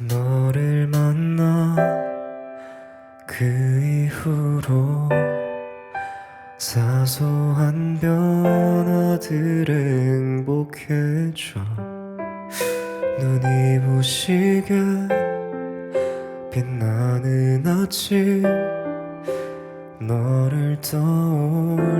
너를 만나 그 이후로 사소한 변화들에 행복해져 눈이 부시게 빛나는 아침 너를 떠올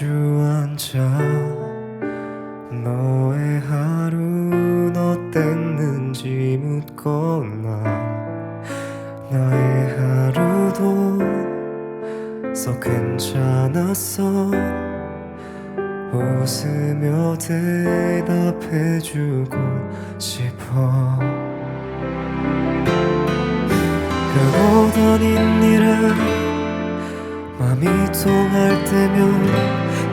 마주 앉아 너의 하루는 어땠는지 묻거나 나의 하루도 썩 괜찮았어. 웃으며 대답해주고 싶어. 아닌 일에 맘이 통할 때면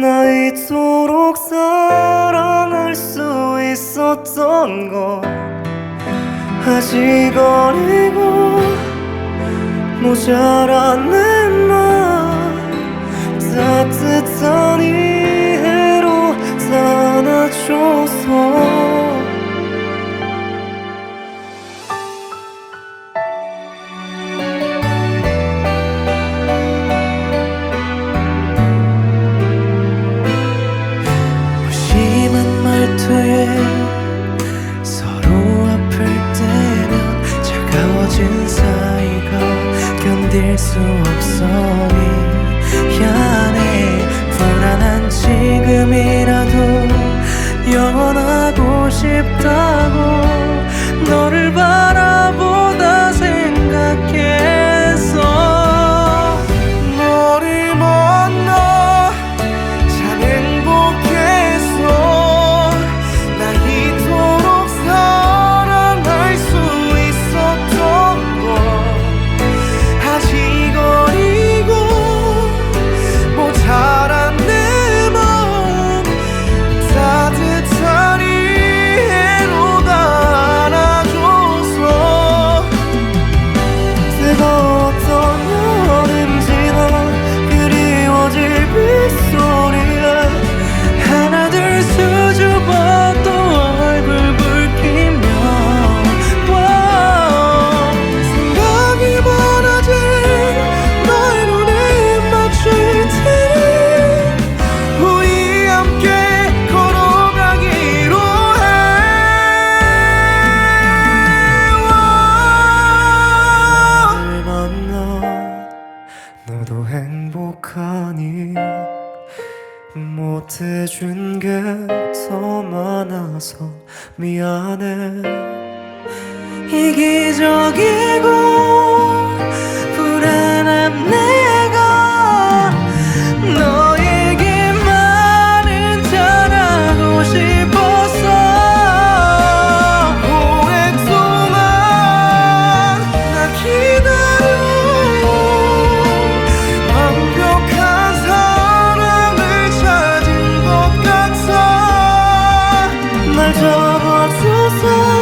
나 이토록 사랑할 수 있었던 것. 아직 어리고 모자란 내맘 따뜻한 이해로 안아줘서 견딜 수 없어 미안해. 불안한 지금이라도 영원하고 싶다 못해준 게 더 많아서 미안해. 이기적이고 So.